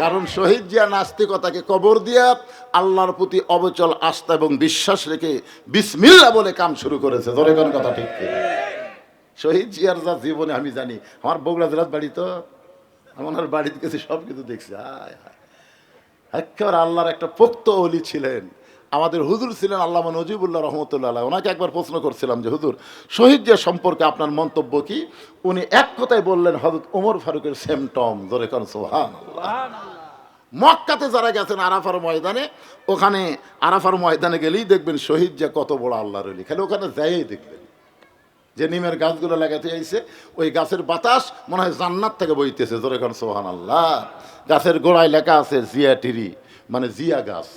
কারণ শহীদ জিয়া নাস্তিকতাকে কবর দিয়া আল্লাহর প্রতি অবচল আস্থা এবং বিশ্বাস রেখে বিসমিল্লা বলে কাম শুরু করেছে। ধরে কোন কথা ঠিক শহীদ জিয়ার যা জীবনে আমি জানি, আমার বগুড়া জেলার বাড়ি তো আমার বাড়িতে গেছে সব কিছু দেখছি। একেবারে আল্লাহর একটা পোক্ত অলি ছিলেন। আমাদের হুজুর ছিলেন আল্লামা নজিবুল্লাহ রহমতুল্লাহ ওনাকে একবার প্রশ্ন করছিলাম যে হুজুর শহীদ জিয়া সম্পর্কে আপনার মন্তব্য কি? উনি এক কথায় বললেন হজরত ওমর ফারুকের সেম টম ধরে করেন সোহান মক্কাতে যারা গেছেন আরাফার ময়দানে ওখানে আরাফার ময়দানে গেলেই দেখবেন শহীদ যে কত বড় আল্লাহর অলি খালি ওখানে যাইই দেখবেন। যে নিমের গাছগুলো লাগাতে আইছে ওই গাছের বাতাস মনে হয় জান্নাত থেকে বইতেছে জোরে খান সোহান আল্লাহ গাছের গোড়ায় লেখা আছে জিয়া টিরি মানে জিয়া গাছ।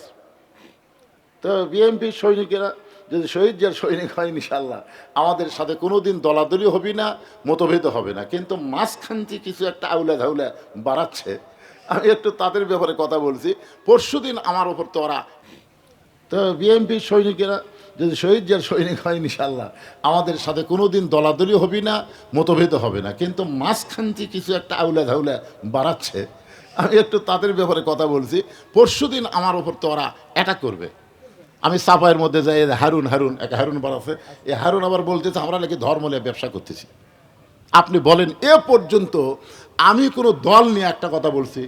তো বিএমপি সৈনিকেরা, যদি শহীদ জিয়ার সৈনিক হয় ইনশাল্লাহ আমাদের সাথে কোনো দিন দলাদলি হবে না, মতভেদ হবে না। কিন্তু মাঝখানটি কিছু একটা আউলা ধাউলা বাড়াচ্ছে। আমি একটু তাদের ব্যাপারে কথা বলছি। পরশুদিন আমার ওপর তো ওরা তো বিএমপি সৈনিকেরা, যদি শহীদ জিয়ার সৈনিক হয় ইনশাল্লাহ আমাদের সাথে কোনো দিন দলাদলি হবে না, মতভেদ হবে না। কিন্তু মাঝখানটি কিছু একটা আউলা ধাউলা বাড়াচ্ছে। আমি একটু তাদের ব্যাপারে কথা বলছি। পরশুদিন আমার ওপর তো ওরা অ্যাটাক করবে। আমি সাপায়ের মধ্যে যাই হারুন হারুন, এক হারুন বার আছে। এই হারুন আবার বলতেছে, আমরা নাকি ধর্ম নিয়ে ব্যবসা করতেছি। আপনি বলেন, এ পর্যন্ত আমি কোনো দল নিয়ে একটা কথা বলছি।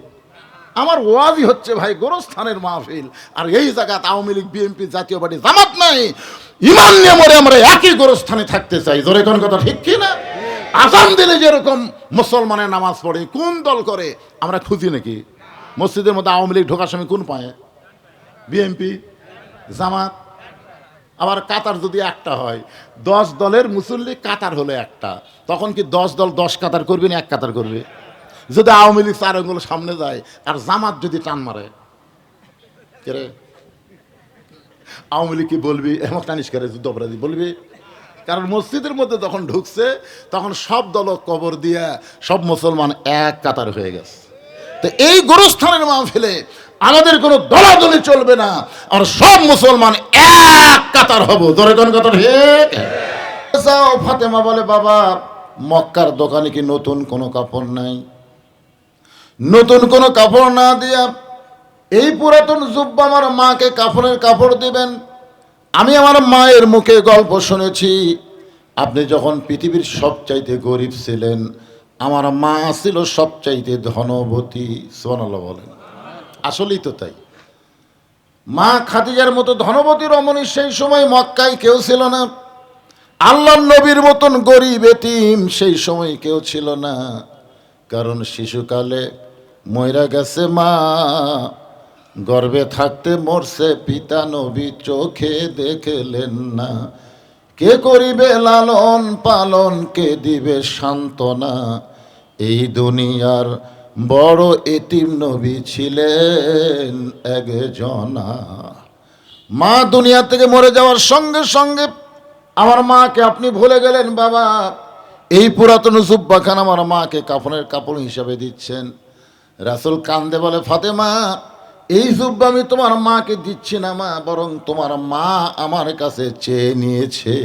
আমার ওয়াজই হচ্ছে ভাই গোরস্থানের মাহফিল, আর এই জায়গাতে আওয়ামী লীগ, বিএনপি, জাতীয় পার্টি, জামাত নাই। ইমান নিয়ে মরে আমরা একই গোরস্থানে থাকতে চাই। জোরে কোন কথা ঠিক কি না আসাম দিলে যেরকম মুসলমানের নামাজ পড়ে, কোন দল করে, আমরা খুঁজি নাকি? মসজিদের মধ্যে আওয়ামী লীগ ঢোকার সময় কোন পায়? বিএনপি জামাত। আবার কাতার যদি একটা হয়, দশ দলের মুসল্লি কাতার হলো একটা। তখন কি দশ দল দশ কাতার করবে না এক কাতার করবে? যদি আওয়ামী লীগ চার আঙ্গুল সামনে যায়, আর জামাত যদি টান মারে, কে রে? আওয়ামী লীগ কি বলবি? এমন টানিস করে যুদ্ধ অপরাধী বলবি? কারণ মসজিদের মধ্যে যখন ঢুকছে, তখন সব দল কবর দিয়া সব মুসলমান এক কাতার হয়ে গেছে। তো এই গোরস্থানের মাহফিলে আমাদের কোনো দলাদলি চলবে না। আর সব মুসলমান এক কাতার হব। ধরে কোন ঠিক? যাও, ফাতেমা বলে, বাবা, মক্কার দোকানে কি নতুন কোনো কাপড় নাই? নতুন কোনো কাপড় না দিয়া এই পুরাতন জুব্বা আমার মাকে কাপড়ের কাপড় দিবেন। আমি আমার মায়ের মুখে গল্প শুনেছি, আপনি যখন পৃথিবীর সবচাইতে গরিব ছিলেন, আমার মা ছিল সবচাইতে ধনবতী। সোনাল্লাহ বলেন। আসলেই তো তাই। মা খাদিজার মতো ধনবতী রমণী সেই সময় মক্কায় কেউ ছিল না। আল্লাহ নবীর মতন গরিব এতিম সেই সময় কেউ ছিল না। কারণ শিশুকালে ময়রা গেছে মা। গর্বে থাকতে মরছে পিতা নবী, চোখে দেখলেন না। কে করিবে লালন পালন, কে দিবে সান্ত্বনা। এই দুনিয়ার বড় এতিম নবী ছিলেন একজনা। মা দুনিয়া থেকে মরে যাওয়ার সঙ্গে সঙ্গে আমার মাকে আপনি ভুলে গেলেন বাবা। এই পুরাতন জুব্বা খান আমার মাকে কাফনের কাপড় হিসাবে দিচ্ছেন। রাসুল কান্দে বলে, ফাতেমা, এই জুব্বা আমি তোমার মাকে দিচ্ছি না মা, বরং তোমার মা আমার কাছে চেয়ে নিয়েছে।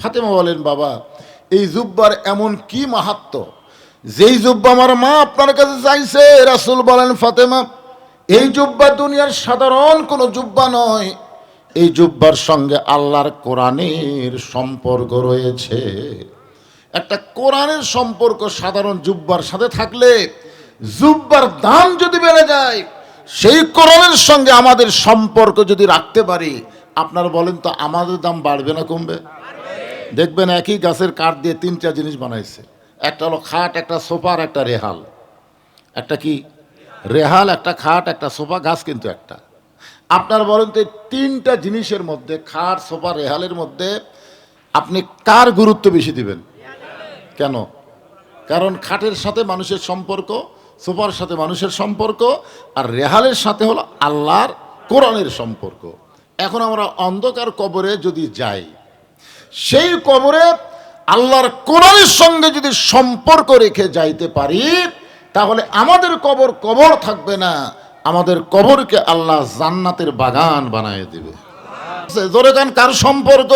ফাতেমা বলেন, বাবা, এই জুব্বার এমন কি মাহাত্ম যেই জুব্বা আমার মা আপনার কাছে চাইছে, রাসুল বলেন, ফাতেমা, এই জুব্বা দুনিয়ার সাধারণ কোনো জুব্বা নয়। এই জুব্বার সঙ্গে আল্লাহর কোরআনের সম্পর্ক রয়েছে। একটা কোরআনের সম্পর্ক সাধারণ জুব্বার সাথে থাকলে জুব্বার দাম যদি বেড়ে যায়, সেই কোরআনের সঙ্গে আমাদের সম্পর্ক যদি রাখতে পারি, আপনার বলেন তো আমাদের দাম বাড়বে না কমবে? দেখবেন একই গাছের কাঠ দিয়ে তিন চার জিনিস বানাইছে। একটা হলো খাট, একটা সোফা আর একটা রেহাল। একটা কি? রেহাল, একটা খাট, একটা সোফা, গাছ কিন্তু একটা। আপনার বলেন তো তিনটা জিনিসের মধ্যে, খাট, সোফা, রেহালের মধ্যে আপনি কার গুরুত্ব বেশি দিবেন? কেন? কারণ খাটের সাথে মানুষের সম্পর্ক, সোফার সাথে মানুষের সম্পর্ক, আর রেহালের সাথে হলো আল্লাহর কোরআনের সম্পর্ক। এখন আমরা অন্ধকার কবরে যদি যাই, সেই কবরে আল্লাহর কোরআনের সঙ্গে যদি সম্পর্ক রেখে যাইতে পারি, তাহলে আমাদের কবর কবর থাকবে না। আমাদের কবরকে আল্লাহ জান্নাতের বাগান বানায় দেবে। জোরে গান, কার সম্পর্ক?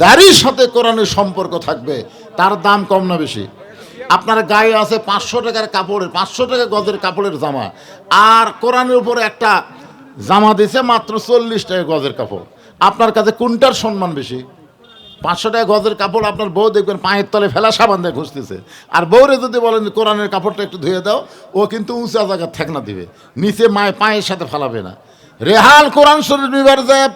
যারই সাথে কোরআনের সম্পর্ক থাকবে, তার দাম কম না বেশি। আপনার গায়ে আছে পাঁচশো টাকার কাপড়ের, পাঁচশো টাকা গজের কাপড়ের জামা। আর কোরআনের উপরে একটা জামা দিছে মাত্র চল্লিশ টাকা গজের কাপড়। আপনার কাছে কোনটার সম্মান বেশি? পাঁচশো টাকা গজের কাপড় আপনার বউ দেখবেন পায়ের তলে ফেলা সাবান দিয়ে ঘুষতেছে। আর বউরে যদি বলেন কোরআনের কাপড়টা একটু ধুয়ে দাও, ও কিন্তু উঁচা জায়গার ঠেকনা দিবে। নিচে মায়ের পায়ের সাথে ফেলাবে না। রেহাল কোরআন শরীর নিবার যায়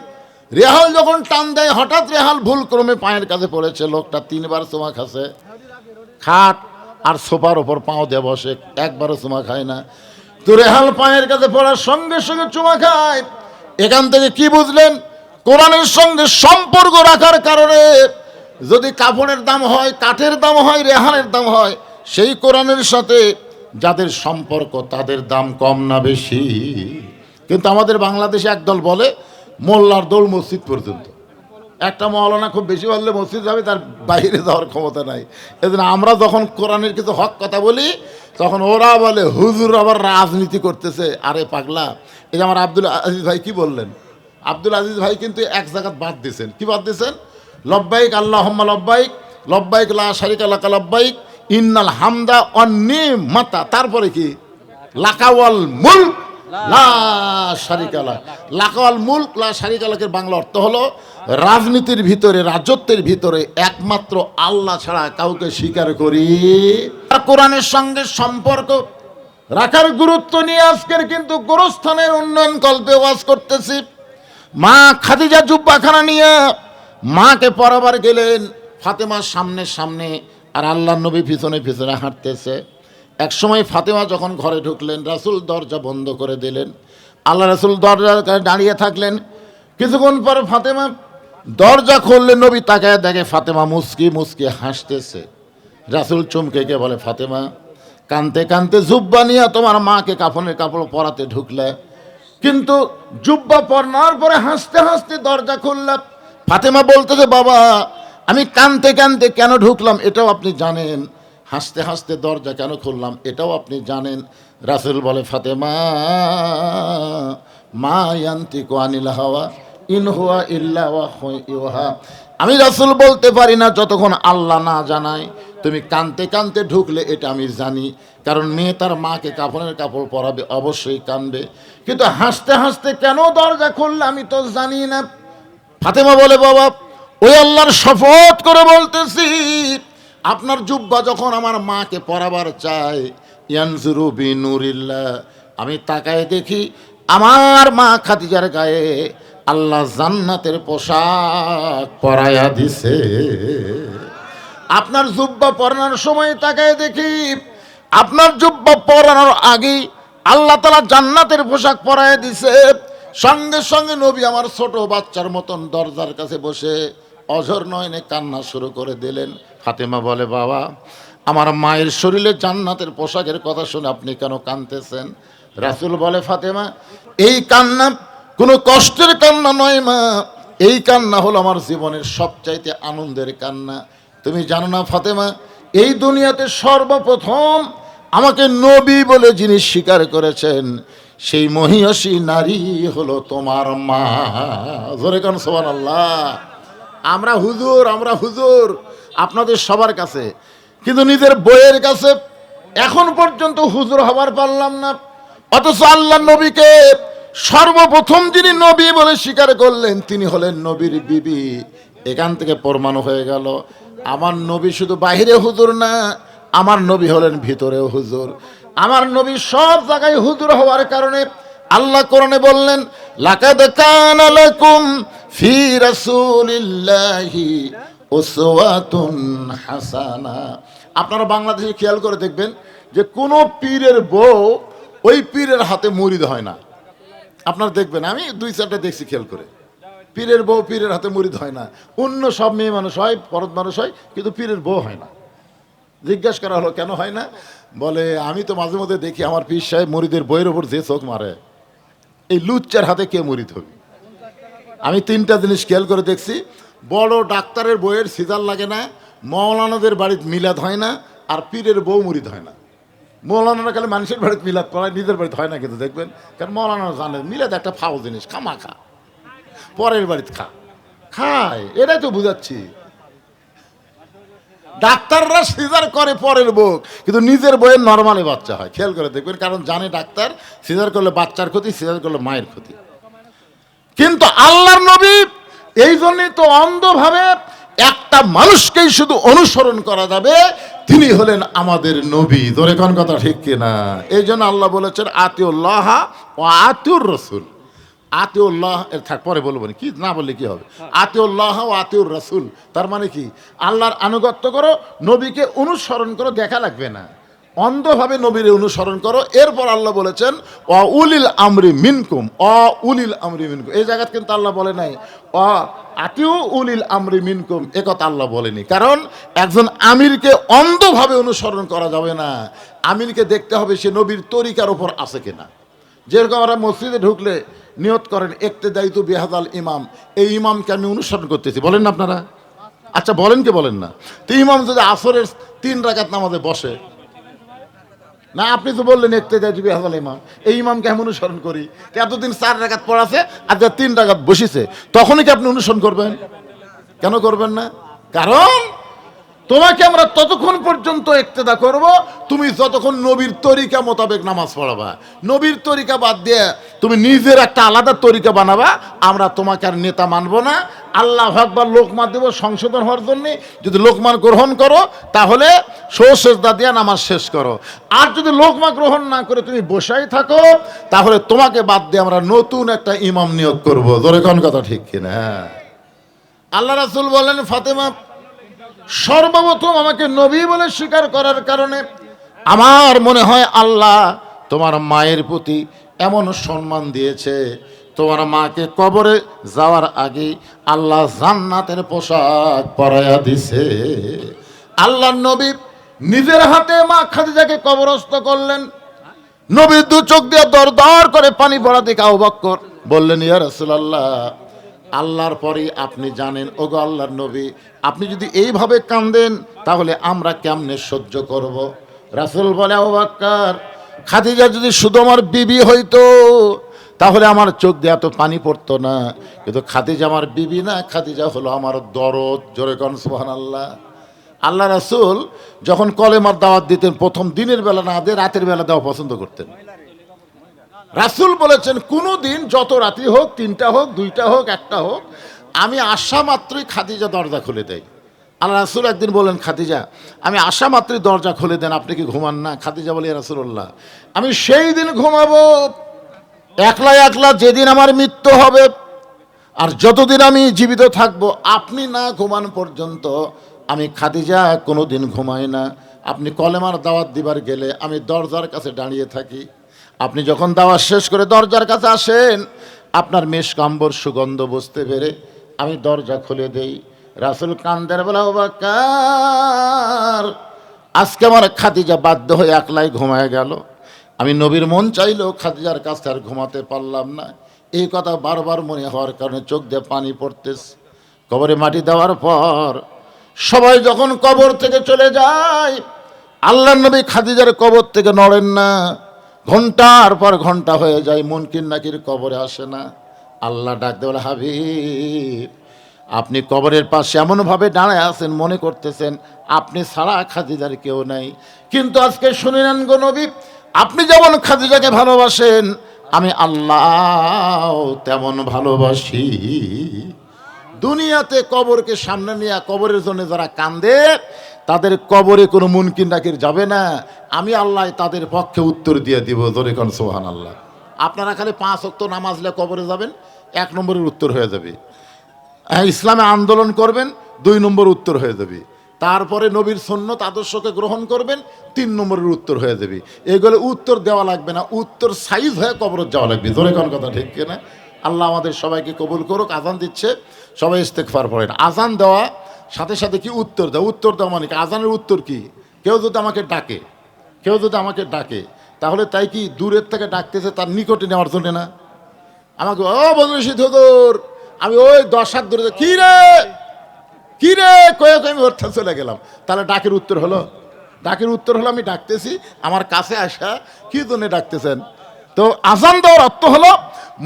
রেহাল যখন টান দেয়, হঠাৎ রেহাল ভুল ক্রমে পায়ের কাছে পড়েছে। লোকটা তিনবার চুমা খাসে খাট আর সোফার ওপর পাও দিয়ে বসে। একবারও চুমা খায় না। তো রেহাল পায়ের কাছে পড়ার সঙ্গে সঙ্গে চুমা খায়। এখান থেকে কি বুঝলেন? কোরআনের সঙ্গে সম্পর্ক রাখার কারণে যদি কাপড়ের দাম হয়, কাঠের দাম হয়, রেহানের দাম হয়, সেই কোরআনের সাথে যাদের সম্পর্ক তাদের দাম কম না বেশি। কিন্তু আমাদের বাংলাদেশে একদল বলে, মোল্লার দৌড় মসজিদ পর্যন্ত। একটা মহলানা খুব বেশি বললে মসজিদ যাবে তার বাইরে যাওয়ার ক্ষমতা নাই। এজন্য আমরা যখন কোরআনের কিছু হক কথা বলি, তখন ওরা বলে, হুজুর আবার রাজনীতি করতেছে। আরে পাগলা, এই যে আমার আব্দুল আজিজ ভাই কি বললেন? আব্দুল আজিজ ভাই কিন্তু এক জায়গাত বাদ দিয়েছেন। কি বাদ দিয়েছেন? লব্বাইক আল্লাহ লব্বাইক লব্বাইক, লা শারিক আল্লাহ লব্বাইক, ইন্নাল হামদা অন্নি মাতা তারপরে কি? লাকাওয়াল মুল্ক, লা শারিকালা লাকাওয়াল মুল্ক, লা শারিকালাকের বাংলা অর্থ হলো রাজনীতির ভিতরে, রাজত্বের ভিতরে একমাত্র আল্লাহ ছাড়া কাউকে স্বীকার করি। আর কোরআনের সঙ্গে সম্পর্ক রাখার গুরুত্ব নিয়ে আজকের কিন্তু গোরস্থানের উন্নয়ন কল্পে ওয়াজ করতেছি। মা খাদিজা জুব্বাখানা নিয়ে মাকে পরাবার গেলেন ফাতেমার সামনে সামনে, আর আল্লাহ নবী পিছনে পিছনে হাঁটতেছে। এক সময় ফাতেমা যখন ঘরে ঢুকলেন, রাসুল দরজা বন্ধ করে দিলেন। আল্লাহ রাসুল দরজার কাছে দাঁড়িয়ে থাকলেন। কিছুক্ষণ পরে ফাতেমা দরজা খুললে নবী তাকায় দেখে ফাতেমা মুসকি মুসকি হাসতেছে। রাসুল চমকে কে বলে, ফাতেমা, কানতে কানতে জুব্বা নিয়ে তোমার মাকে কাফনের কাপড় পরাতে ঢুকলে কিন্তু জুব্বা পরানোর পরে হাসতে হাসতে দরজা খুললাম। ফাতেমা বলতেছে, বাবা, আমি কানতে কানতে কেন ঢুকলাম এটাও আপনি জানেন। হাসতে হাসতে দরজা কেন খুললাম এটাও আপনি জানেন। রাসুল বলে, ফাতেমা, মা ইয়ান্তি কোয়ানিল হাওয়া, ইন হুয়া ইল্লা আমি রাসুল বলতে পারি না যতক্ষণ আল্লাহ না জানায়। তুমি কানতে কানতে ঢুকলে এটা আমি জানি, কারণ মেয়ে তার মাকে কাপড়ের কাপড় পরাবে, অবশ্যই কানবে। কিন্তু হাসতে হাসতে কেন দরজা খুললে আমি তো জানি না। ফাতেমা বলে, বাবা, ওই আল্লাহর শপথ করে বলতেছি, আপনার জুব্বা যখন আমার মাকে পরাবার চায়, ইয়ানজুরু আমি তাকায় দেখি আমার মা খাদিজার গায়ে আল্লাহ জান্নাতের পোশাক পরায়া দিছে। আপনার জুব্বা পরানোর সময় তাকায় দেখি, আপনার জুব্বা পরানোর আগেই আল্লাহ তালা জান্নাতের পোশাক পরায় দিছে। সঙ্গে সঙ্গে নবী আমার ছোট বাচ্চার মতন দরজার কাছে বসে অঝর নয়নে কান্না শুরু করে দিলেন। ফাতেমা বলে, বাবা, আমার মায়ের শরীরে জান্নাতের পোশাকের কথা শুনে আপনি কেন কানতেছেন রাসুল বলে, ফাতেমা, এই কান্না কোনো কষ্টের কান্না নয় মা। এই কান্না হলো আমার জীবনের সবচাইতে আনন্দের কান্না। তুমি জানো না, ফাতেমা, এই দুনিয়াতে সর্বপ্রথম আমাকে নবী বলে যিনি স্বীকার করেছেন, সেই মহিয়সী নারী হলো তোমার মা। জোরে কান সোমান আল্লাহ আমরা হুজুর আমরা হুজুর, আপনাদের সবার কাছে। কিন্তু নিজের বইয়ের কাছে এখন পর্যন্ত হুজুর হবার পারলাম না। অথচ আল্লাহ নবীকে সর্বপ্রথম যিনি নবী বলে স্বীকার করলেন, তিনি হলেন নবীর বিবি। এখান থেকে প্রমাণ হয়ে গেল আমার নবী শুধু বাহিরে হুজুর না, আমার নবী হলেন ভিতরেও হুজুর। আমার নবী সব জায়গায় হুজুর হওয়ার কারণে আল্লাহ কোরআনে বললেন, লাকাদ কানা লাকুম ফি রাসূলিল্লাহি উসওয়াতুন হাসানা। আপনারা বাংলাদেশে খেয়াল করে দেখবেন যে কোনো পীরের বউ ওই পীরের হাতে মুরিদ হয় না। আপনারা দেখবেন, আমি দুই চারটা দেখছি খেয়াল করে। পীরের বউ পীরের হাতে মুরিদ হয় না। অন্য সব মেয়ে মানুষ হয় পরত মানুষ হয়, কিন্তু পীরের বউ হয় না। জিজ্ঞাসা করা হলো, কেন হয় না? বলে, আমি তো মাঝে মধ্যে দেখি আমার পীর সাহেব মুরিদের বইয়ের ওপর যে চোখ মারে। এই লুচ্চার হাতে কে মুরিদ হবে আমি তিনটা জিনিস খেয়াল করে দেখছি। বড় ডাক্তারের বইয়ের সিজার লাগে না, মৌলানাদের বাড়িতে মিলাদ হয় না, আর পীরের বউ মুরিদ হয় না। মৌলানারা খালি মানুষের বাড়িতে মিলাদ করায় নিজের বাড়িতে হয় না কিন্তু দেখবেন। কারণ মৌলানা জানে, মিলাদ একটা ফাও জিনিস খামা খা পরের বাড়িতে খা। খায় এটাই তো বুঝাচ্ছি। ডাক্তাররা সিজার করে পরের বুক কিন্তু নিজের বইয়ের নর্মালি বাচ্চা হয়। খেয়াল করে দেখবেন, কারণ জানে ডাক্তার, সিজার করলে বাচ্চার ক্ষতি, সিজার করলে মায়ের ক্ষতি। কিন্তু আল্লাহর নবী, এই জন্যই তো অন্ধভাবে একটা মানুষকেই শুধু অনুসরণ করা যাবে, তিনি হলেন আমাদের নবী। ধরে কোন কথা ঠিক কিনা? এই জন্য আল্লাহ বলেছেন, আতিউল্লাহ ও আতিউর রসুল। আতিউল্লাহ এর থাক পরে বলব কি? না বললে কি হবে? আতিউল্লাহ ও আতিউর রসুল তার মানে কি? আল্লাহর আনুগত্য করো নবীকে অনুসরণ করো দেখা লাগবে না। অন্ধভাবে নবীর অনুসরণ করো এরপর আল্লাহ বলেছেন অ উলিল আমরি মিনকুম অ উলিল আমরি মিনকুম। এই জায়গায় কিন্তু আল্লাহ বলে নাই অ আতিউ উলিল আমরি মিনকুম এ কথা আল্লাহ বলেনি। কারণ একজন আমিরকে অন্ধভাবে অনুসরণ করা যাবে না। আমিরকে দেখতে হবে সে নবীর তরিকার উপর আছে কিনা। যেরকম আমরা মসজিদে ঢুকলে নিয়ত করেন একতে দায়িত্ব বেহাদাল ইমাম। এই ইমামকে আমি অনুসরণ করতেছি। বলেন না আপনারা? আচ্ছা বলেন কি বলেন না? তো ইমাম যদি আসরের তিন রাকাত নামাজে বসে, না, আপনি তো বললেন একতে দায়িত্ব হাজাল ইমাম। এই ইমামকে আমি অনুসরণ করি। এতদিন চার রাখাত পড়াছে, আর যা তিন রাখাত বসিছে, তখনই কি আপনি অনুসরণ করবেন? কেন করবেন না? কারণ তোমাকে আমরা ততক্ষণ পর্যন্ত একতেদা করব, তুমি যতক্ষণ নবীর তরিকা মোতাবেক নামাজ পড়াবা। নবীর তরিকা বাদ দিয়ে তুমি নিজের একটা আলাদা তরিকা বানাবা, আমরা তোমাকে আর নেতা মানব না। আল্লাহ আকবার লোকমান দেব সংশোধন হওয়ার জন্য যদি লোকমান গ্রহণ করো, তাহলে সৌশেষদা দিয়ে নামাজ শেষ করো। আর যদি লোকমা গ্রহণ না করে তুমি বসাই থাকো, তাহলে তোমাকে বাদ দিয়ে আমরা নতুন একটা ইমাম নিয়োগ করব। ধরে কোন কথা ঠিক কিনা? হ্যাঁ আল্লাহ রাসুল বলেন, ফাতেমা সর্বপ্রথম আমাকে নবী বলে স্বীকার করার কারণে আমার মনে হয় আল্লাহ তোমার মায়ের প্রতি এমন সম্মান দিয়েছে। তোমার মাকে কবরে যাওয়ার আগে আল্লাহ জান্নাতের পোশাক পরাইয়া দিছে। আল্লাহ নবী নিজের হাতে মা খাদিজাকে কবরস্থ করলেন। নবীর দু চোখ দিয়ে দর দর করে পানি পড়া দিকে আহ্বাক্কর বললেন, ইয়া রাসূলুল্লাহ আল্লাহর পরে আপনি জানেন, ওগো আল্লাহর নবী, আপনি যদি এইভাবে কান্দেন, তাহলে আমরা কেমনে সহ্য করব? রাসূল বলে আবাক্কার খাদিজা যদি শুধু আমার বিবি হইতো, তাহলে আমার চোখ দিয়ে এত পানি পড়তো না। কিন্তু খাদিজা আমার বিবি না, খাদিজা হলো আমার দরদ, জোরে কন সুবহানাল্লাহ। আল্লাহ রাসূল যখন কলেমার দাওয়াত দিতেন, প্রথম দিনের বেলা না দিয়ে রাতের বেলা দেওয়া পছন্দ করতেন। রাসূল বলেছেন কোনো দিন যত রাতি হোক, তিনটা হোক, দুইটা হোক, একটা হোক, আমি আসা মাত্রই খাদিজা দরজা খুলে দেয় আল্লাহ রাসূল একদিন বলেন, খাদিজা, আমি আসা মাত্রই দরজা খুলে দেন, আপনি কি ঘুমান না? খাদিজা বলি রাসূলুল্লাহ, আমি সেই দিন ঘুমাবো। একলা একলা যেদিন আমার মৃত্যু হবে, আর যতদিন আমি জীবিত থাকব, আপনি না ঘুমান পর্যন্ত আমি খাদিজা কোনো দিন ঘুমাই না। আপনি কলেমার দাওয়াত দিবার গেলে আমি দরজার কাছে দাঁড়িয়ে থাকি। আপনি যখন দাওয়াত শেষ করে দরজার কাছে আসেন, আপনার মেষ কাম্বর সুগন্ধ বুঝতে পেরে আমি দরজা খুলে দেই। রাসুল কান্দের বেলা বাকার আজকে আমার খাদিজা বাধ্য হয়ে একলাই ঘুমায় গেল। আমি নবীর মন চাইলেও খাদিজার কাছে আর ঘুমাতে পারলাম না। এই কথা বারবার মনে হওয়ার কারণে চোখ দিয়ে পানি পড়তেছে। কবরে মাটি দেওয়ার পর সবাই যখন কবর থেকে চলে যায় আল্লাহ নবী খাদিজার কবর থেকে নড়েন না। ঘণ্টার পর ঘণ্টা হয়ে যায় মুনকির নাকির কবরে আসে না। আল্লাহ ডাক দেওয়ার হাবিব, আপনি কবরের পাশে এমনভাবে দাঁড়ায় আছেন, মনে করতেছেন, আপনি ছাড়া খাদিজার কেউ নাই। কিন্তু আজকে শুনে নেন গো নবী, আপনি যেমন খাদিজাকে ভালোবাসেন, আমি আল্লাহ তেমন ভালোবাসি। দুনিয়াতে কবরকে সামনে নিয়ে কবরের জন্য যারা কান্দে, তাদের কবরে কোনো মুনকিন নাকির যাবে না। আমি আল্লাহ তাদের পক্ষে উত্তর দিয়ে দিব ধরে কোন সোহান আল্লাহ আপনারা খালি পাঁচ অক্ত নামাজলে কবরে যাবেন, এক নম্বরের উত্তর হয়ে যাবে। হ্যাঁ ইসলামে আন্দোলন করবেন, দুই নম্বর উত্তর হয়ে যাবে। তারপরে নবীর সন্ন্যত আদর্শকে গ্রহণ করবেন, তিন নম্বরের উত্তর হয়ে যাবে। এগুলো উত্তর দেওয়া লাগবে না, উত্তর সাইজ হয়ে কবরত যাওয়া লাগবে। জোরে কোন কথা ঠিক কিনা? আল্লাহ আমাদের সবাইকে কবুল করুক, আজান দিচ্ছে, সবাই ইস্তেকফার পড়েন। আজান দেওয়া, সাথে সাথে কি উত্তর দেওয়া? উত্তর দেওয়া মানে কি? আজানের উত্তর কি? কেউ যদি আমাকে ডাকে, কেউ যদি আমাকে ডাকে, তাহলে তাই কি দূরের থেকে ডাকতেছে তার নিকটে নেওয়ার জন্য না? আমাকে, ও বদরশি ধর আমি ওই দশ হাত দূরে কি রে? কি রে? কয়ে আমি অর্থাৎ চলে গেলাম। তাহলে ডাকের উত্তর হলো? ডাকের উত্তর হলো, আমি ডাকতেছি, আমার কাছে আসা, কী জন্যে ডাকতেছেন? তো আজান দেওয়ার অর্থ হলো,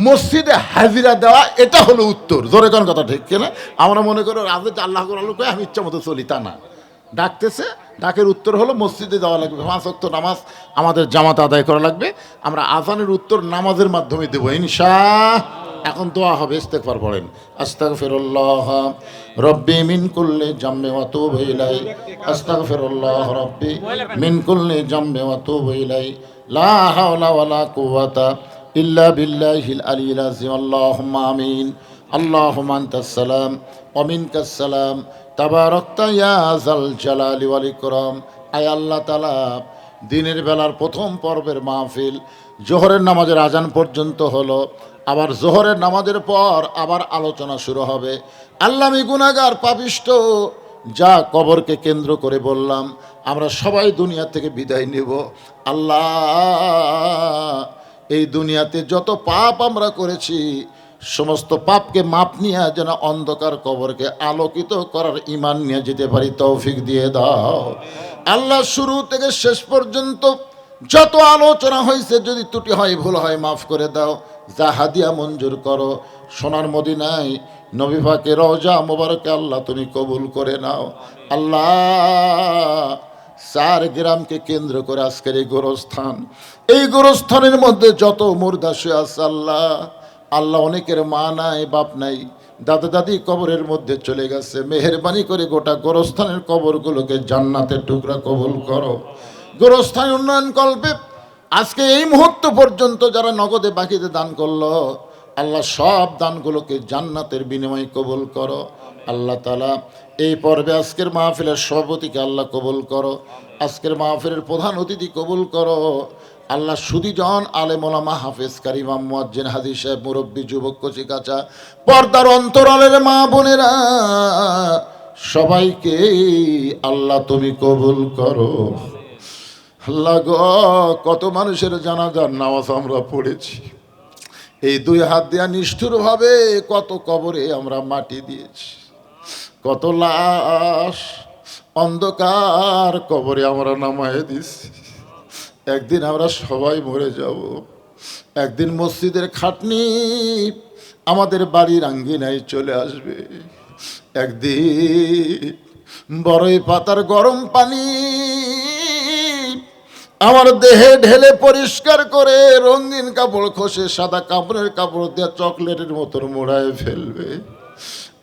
মসজিদে হাজিরা দেওয়া, এটা হলো উত্তর। জোরে কোন কথা ঠিক কিনা? আমরা মনে করো রাজে আল্লাহ করে আল্লাহ কয়ে আমি ইচ্ছা মতো চলি, তা না। ডাকতেছে, ডাকের উত্তর হলো মসজিদে যাওয়া লাগবে, পাঁচ অক্ত নামাজ আমাদের জামাত আদায় করা লাগবে। আমরা আজানের উত্তর নামাজের মাধ্যমে দেবো, ইনশা। এখন দোয়া হবে ইস্তেকবার পড়েন। আস্তাগফিরুল্লাহ রব্বি মিন কুল্লি জাম্মে ওয়া তুবু ইলাই আস্তাগফিরুল্লাহ রব্বি মিন কুল্লি জাম্মে ওয়া তুবু লা হাওলা ওয়ালা কুওয়াতা ইল্লা বিল্লাহিল আযীম। আল্লাহুম্মা আমিন। আল্লাহুম্মা আনতাস সালাম ওয়া মিনকাস সালাম। তাবারাকতা ইয়া জাল জালালি আল্লাহ দিনের বেলার প্রথম পর্বের মাহফিল জোহরের নামাজের আজান পর্যন্ত হলো। আবার জোহরের নামাজের পর আবার আলোচনা শুরু হবে। আল্লাহ আমি গুনাগার পাপিষ্ট যা কবরকে কেন্দ্র করে বললাম। আমরা সবাই দুনিয়া থেকে বিদায় নেব। আল্লাহ, এই দুনিয়াতে যত পাপ আমরা করেছি, সমস্ত পাপকে মাপ নিয়ে যেন অন্ধকার কবরকে আলোকিত করার ইমান নিয়ে যেতে পারি, তৌফিক দিয়ে দাও। আল্লাহ, শুরু থেকে শেষ পর্যন্ত যত আলোচনা হয়েছে, যদি ত্রুটি হয়, ভুল হয়, মাফ করে দাও। যা হাদিয়া মঞ্জুর করো। সোনার মদিনায় নবী পাকে রওজা মোবারকে আল্লাহ তুমি কবুল করে নাও। আল্লাহ চার গ্রামকে কেন্দ্র করে আজকের এই গোরস্থান। এই গোরস্থানের মধ্যে যত মুর্দা আছে আল্লাহ আল্লাহ অনেকের মা নাই, বাপ নাই, দাদা দাদি কবরের মধ্যে চলে গেছে। মেহরবানি করে গোটা গোরস্থানের কবরগুলোকে জান্নাতের টুকরা কবুল করো। গোরস্থান উন্নয়ন কল্পে আজকে এই মুহূর্ত পর্যন্ত যারা নগদে বাকিতে দান করল, আল্লাহ সব দানগুলোকে জান্নাতের বিনিময়ে কবুল করো। আল্লাহ তালা এই পর্বে আজকের মাহফিলের সভাপতিকে আল্লাহ কবুল করো। আজকের মাহফিলের প্রধান অতিথি কবুল করো। আল্লাহ সুদীজন আলেমোলামা হাফেজ কারিমাম মুয়াজ্জিন হাজি সাহেব, মুরব্বী, যুবক, কচি কাচা, পর্দার অন্তরালের মা বোনেরা, সবাইকে আল্লাহ তুমি কবুল করো। আল্লাহ গো, কত মানুষের জানাজার নামাজ আমরা পড়েছি। এই দুই হাত দেওয়া নিষ্ঠুরভাবে কত কবরে আমরা মাটি দিয়েছি। কত লাশ, অন্ধকার কবরে আমরা নামায় দিছি। একদিন আমরা সবাই মরে যাব। একদিন মসজিদের খাটনি আমাদের বাড়ির আঙ্গিনায় চলে আসবে। একদিন বড়ই পাতার গরম পানি আমার দেহে ঢেলে পরিষ্কার করে রঙিন কাপড় খসে সাদা কাপড়ের কাপড় দিয়ে চকলেটের মতন মোড়ায় ফেলবে।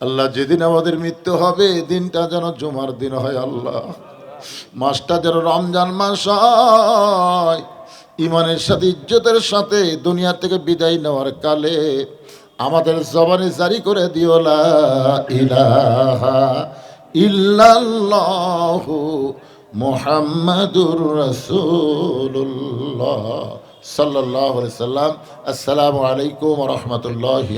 আল্লাহ যেদিন আমাদের মৃত্যু হবে, দিনটা যেন জুমার দিন হয় আল্লাহ। মাসটা যেন রমজান মাস হয় ইমানের সাথে, ইজ্জতের সাথে দুনিয়া থেকে বিদায় নেওয়ার কালে আমাদের জবানে জারি করে দিও, লা ইলাহা ইল্লাল্লাহু মুহাম্মাদুর রাসূলুল্লাহ সাল্লাল্লাহু আলাইহি সাল্লাম আসসালামু আলাইকুম রাহমাতুল্লাহি